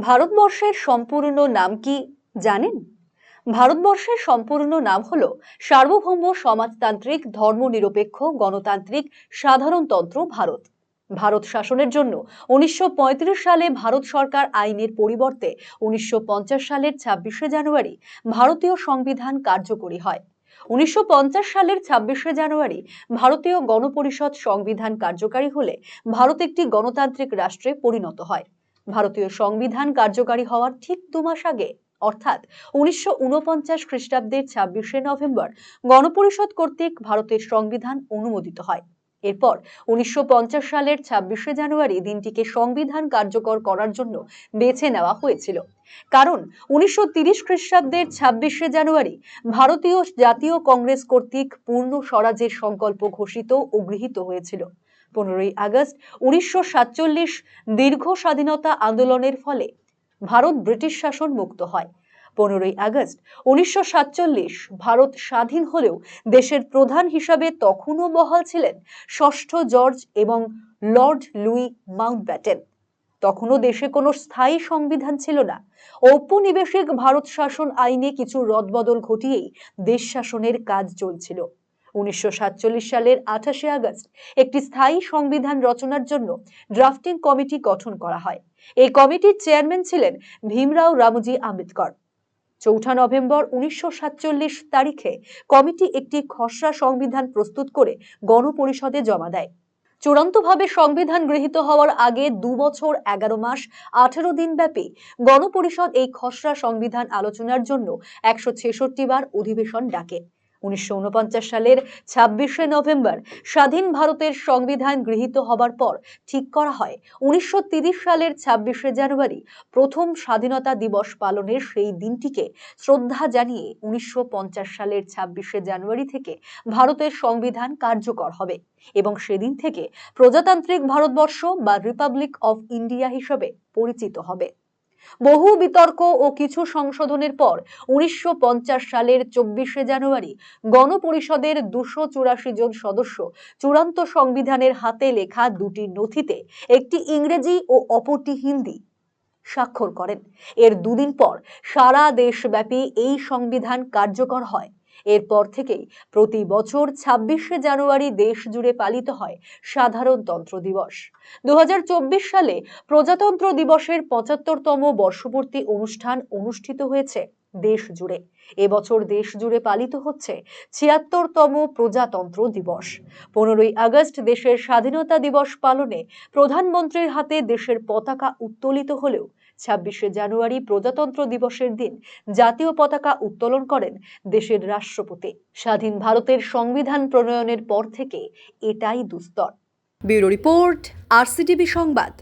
ভারতবর্ষের সম্পূর্ণ নাম কি জানেন? ভারতবর্ষের সম্পূর্ণ নাম হল সার্বভৌম সমাজতান্ত্রিক, ধর্মনিরপেক্ষ, গণতান্ত্রিক, সাধারণতন্ত্র ভারত। ভারত শাসনের জন্য উনিশশো পঁয়ত্রিশ সালে ভারত সরকার আইনের পরিবর্তে উনিশশো পঞ্চাশ সালের ছাব্বিশে জানুয়ারি ভারতীয় সংবিধান কার্যকরী হয়। উনিশশো পঞ্চাশ সালের ছাব্বিশে জানুয়ারি ভারতীয় গণপরিষদ সংবিধান কার্যকারী হলে ভারত একটি গণতান্ত্রিক রাষ্ট্রে পরিণত হয়। ভারতীয় সংবিধান কার্যকারী হওয়ার ঠিক দু মাস আগে, অর্থাৎ উনিশশো ঊনপঞ্চাশ খ্রিস্টাব্দের ছাব্বিশে নভেম্বর, গণপরিষদ কর্তৃক ভারতের সংবিধান অনুমোদিত হয়। এরপর উনিশশো পঞ্চাশ সালের ছাব্বিশে জানুয়ারি দিনটিকে সংবিধান কার্যকর করার জন্য বেছে নেওয়া হয়েছিল। কারণ উনিশশো তিরিশ খ্রিস্টাব্দের ছাব্বিশে জানুয়ারি ভারতীয় জাতীয় কংগ্রেস কর্তৃক পূর্ণ স্বরাজের সংকল্প ঘোষিত ও গৃহীত হয়েছিল। পনেরোই আগস্ট উনিশশো সাতচল্লিশ দীর্ঘ স্বাধীনতা আন্দোলনের ফলে ভারত ব্রিটিশ শাসন মুক্ত হয়। পনেরোই আগস্ট। উনিশশো সাতচল্লিশ ভারত স্বাধীন হলেও দেশের প্রধান হিসাবে তখনও বহাল ছিলেন ষষ্ঠ জর্জ এবং লর্ড লুই মাউন্টব্যাটেন। তখনও দেশে কোনো স্থায়ী সংবিধান ছিল না। ঔপনিবেশিক ভারত শাসন আইনে কিছু রদবদল ঘটিয়েই দেশ শাসনের কাজ চলছিল। উনিশশো সাতচল্লিশ সালের আঠাশে আগস্ট একটি স্থায়ী সংবিধান রচনার জন্য ড্রাফটিং কমিটি গঠন করা হয়। এই কমিটির চেয়ারম্যান ছিলেন ভীমরাও রামজি আম্বেদকর। চৌঠা নভেম্বর উনিশশো সাতচল্লিশ তারিখে কমিটি একটি খসড়া সংবিধান প্রস্তুত করে গণপরিষদে জমা দেয়। চূড়ান্তভাবে সংবিধান গৃহীত হওয়ার আগে দু বছর, এগারো মাস, আঠেরো দিন ব্যাপী গণপরিষদ এই খসড়া সংবিধান আলোচনার জন্য একশো ছেষট্টি বার অধিবেশন ডাকে। উনিশশো উনপঞ্চাশ সালের ছাব্বিশে নভেম্বর স্বাধীন ভারতের সংবিধান গৃহীত হবার পর ঠিক করা হয়। উনিশশো সালের ছাব্বিশে জানুয়ারি প্রথম স্বাধীনতা দিবস পালনের সেই দিনটিকে শ্রদ্ধা জানিয়ে উনিশশো পঞ্চাশ সালের ছাব্বিশে জানুয়ারি থেকে ভারতের সংবিধান কার্যকর হবে এবং সেদিন থেকে প্রজাতান্ত্রিক ভারতবর্ষ বা রিপাবলিক অফ ইন্ডিয়া হিসেবে পরিচিত হবে। বহু বিতর্ক ও কিছু সংশোধনের পর উনিশশো পঞ্চাশ সালের চব্বিশে জানুয়ারি গণপরিষদের দুশো চুরাশি জন সদস্য চূড়ান্ত সংবিধানের হাতে লেখা দুটি নথিতে একটি ইংরেজি ও অপরটি হিন্দি স্বাক্ষর করেন। এর দুদিন পর সারা দেশব্যাপী এই সংবিধান কার্যকর হয়। এরপর থেকেই প্রতি বছর ছাব্বিশে জানুয়ারি দেশ জুড়ে পালিত হয় সাধারণতন্ত্র দিবস। দু সালে প্রজাতন্ত্র দিবসের পঁচাত্তরতম বর্ষপূর্তি অনুষ্ঠান অনুষ্ঠিত হয়েছে দেশ জুড়ে এবছর দেশ জুড়ে পালিত হচ্ছে ছিয়াত্তরতম প্রজাতন্ত্র দিবস। পনেরোই আগস্ট দেশের স্বাধীনতা দিবস পালনে প্রধানমন্ত্রীর হাতে দেশের পতাকা উত্তোলিত হলেও ছাব্বিশে জানুয়ারি প্রজাতন্ত্র দিবসের দিন জাতীয় পতাকা উত্তোলন করেন দেশের রাষ্ট্রপতি। স্বাধীন ভারতের সংবিধান প্রণয়নের পর থেকে এটাই দুস্তর। ব্যুরো রিপোর্ট আরসিটিভি সংবাদ।